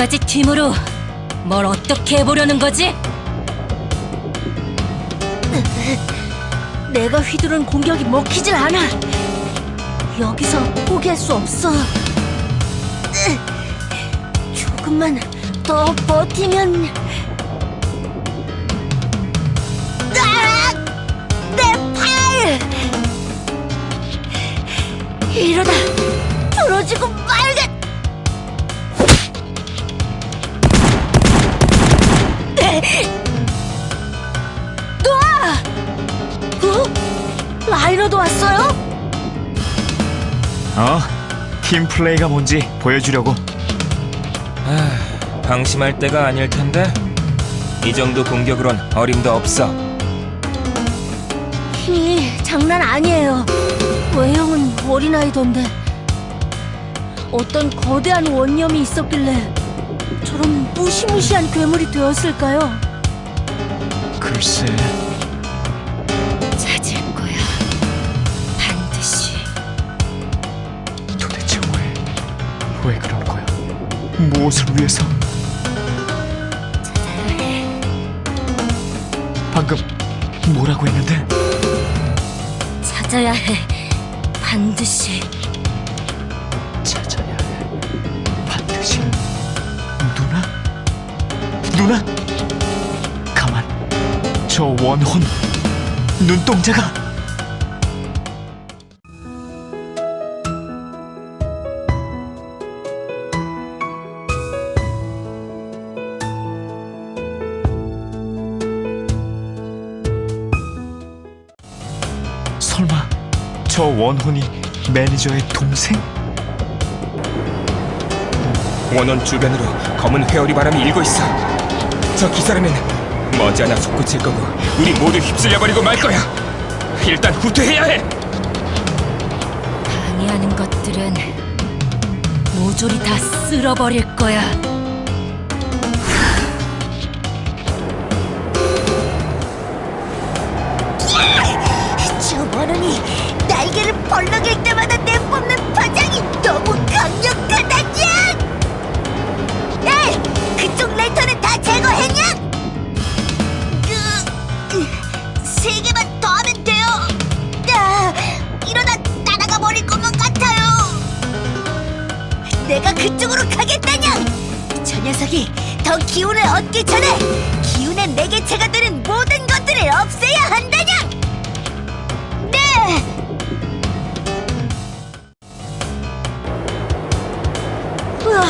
가지 팀으로 뭘 어떻게 해보려는 거지? 내가 휘두른 공격이 먹히질 않아. 여기서 포기할 수 없어. 조금만 더 버티면. 아! 내 팔! 이러다 부러지고 말 겠. 놓아! 어? 라이너도 왔어요? 어? 팀 플레이가 뭔지 보여주려고. 방심할 때가 아닐 텐데 이 정도 공격으론 어림도 없어. 힘이 장난 아니에요. 외형은 어린아이던데. 어떤 거대한 원념이 있었길래 저런 무시무시한 괴물이 되었을까요? 글쎄, 찾을 거야. 반드시. 도대체 왜? 왜 그런 거야? 무엇을 위해서? 방금 뭐라고 했는데? 찾아야 해. 반드시. 찾아야 해. 반드시. 누나? 가만. 저 원혼 눈동자가 설마 저 원혼이 매니저의 동생? 원원 주변으로 검은 회오리 바람이 일고 있어. 저 기사라면 머지않아 솟구칠 거고 우리 모두 휩쓸려 버리고 말 거야. 일단 후퇴해야 해. 방해하는 것들은 모조리 다 쓸어버릴 거야. 녀석이 더 기운을 얻기 전에 기운의 매개체가 되는 모든 것들을 없애야 한다냐! 네! 우와,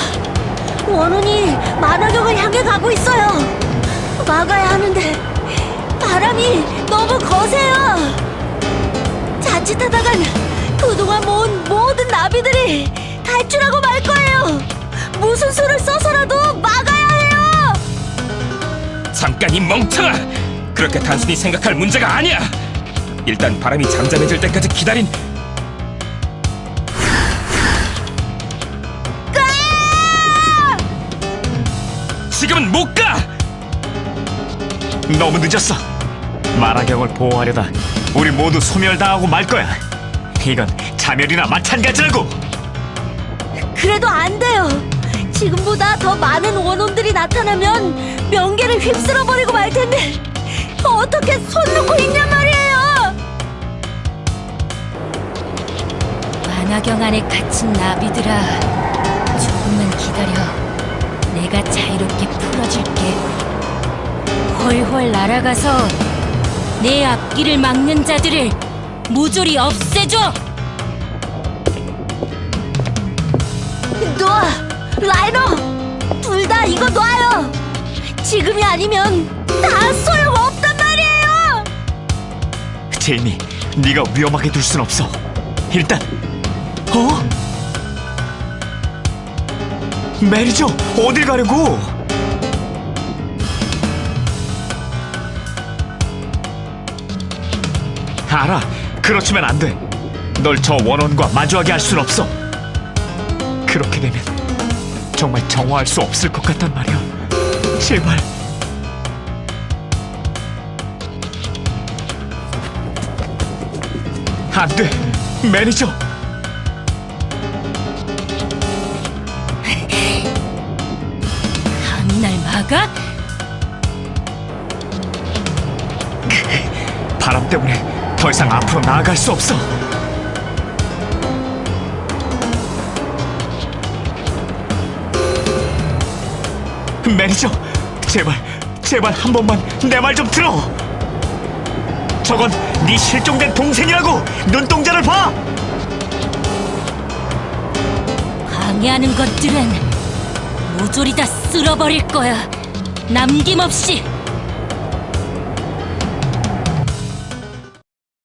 원혼이 만화경을 향해 가고 있어요. 막아야 하는데 바람이 너무 거세요. 자칫하다간 그동안 모은 모든 나비들이 탈출하고 말 거예요. 무슨 수를 써서라도 막아야 해요. 잠깐 이 멍청아. 그렇게 단순히 생각할 문제가 아니야. 일단 바람이 잠잠해질 때까지 기다린 지금은 못 가. 너무 늦었어. 만화경을 보호하려다 우리 모두 소멸당하고 말 거야. 이건 자멸이나 마찬가지라고. 그래도 안 돼요. 지금보다 더 많은 원혼들이 나타나면 명계를 휩쓸어 버리고 말 텐데 어떻게 손 놓고 있냔 말이에요. 만화경 안에 갇힌 나비들아. 조금만 기다려. 내가 자유롭게 풀어줄게. 훨훨 날아가서 내 앞길을 막는 자들을 모조리 없애줘! 라이너, 둘 다 이거 놔요. 지금이 아니면 다 소용 없단 말이에요. 제이미, 네가 위험하게 둘 순 없어. 일단, 어? 메리죠, 어딜 가려고? 알아, 그렇지만 안 돼. 널 저 원원과 마주하게 할 순 없어. 그렇게 되면 정말 정화할 수 없을 것 같단 말이야. 제발. 안 돼, 매니저. 건가? 바람 때문에 더 이상 앞으로 나아갈 수 없어. 매니저, 제발, 제발 한 번만 내 말 좀 들어. 저건 네 실종된 동생이라고. 눈동자를 봐. 방해하는 것들은 모조리 다 쓸어버릴 거야. 남김없이.